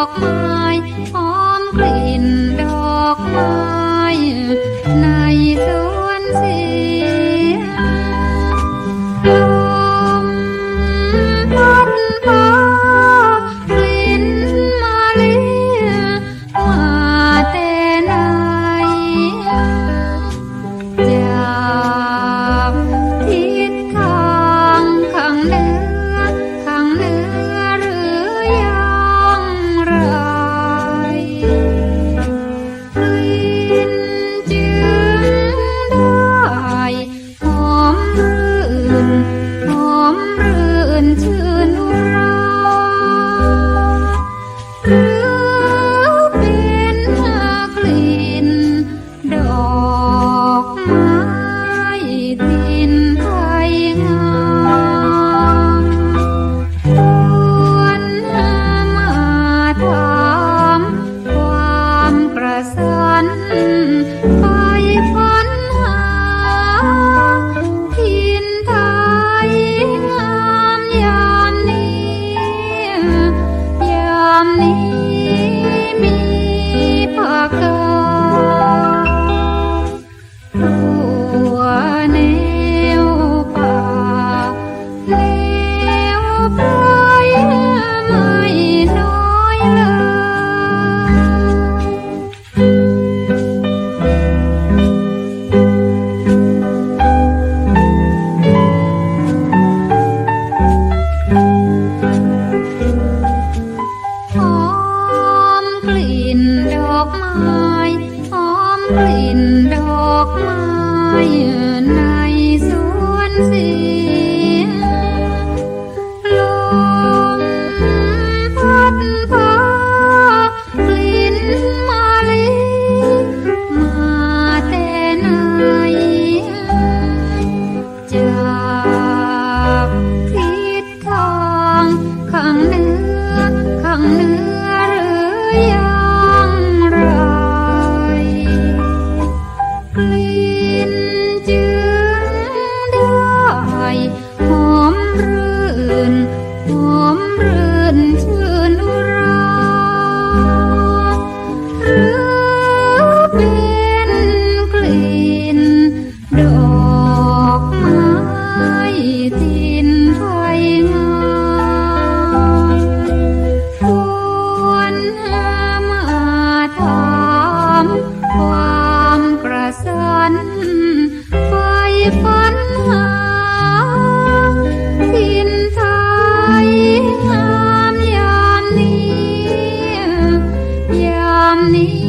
อกไม้หอมกลิ่นดอกไม้ในสวนสี อ ย อกไม้หอมกลิ่นดอกไม้ในสวนเสียลมพัดพากลิ่นมาลีมาแต่ไหนจากทิศทางข้างเหนือข้างเหนือหรือ ลิ่นจึงได้หอมรื่นหอมรื่นชื่นอุราหรือเป็นกลิ่นดอกไม้ทินไทย money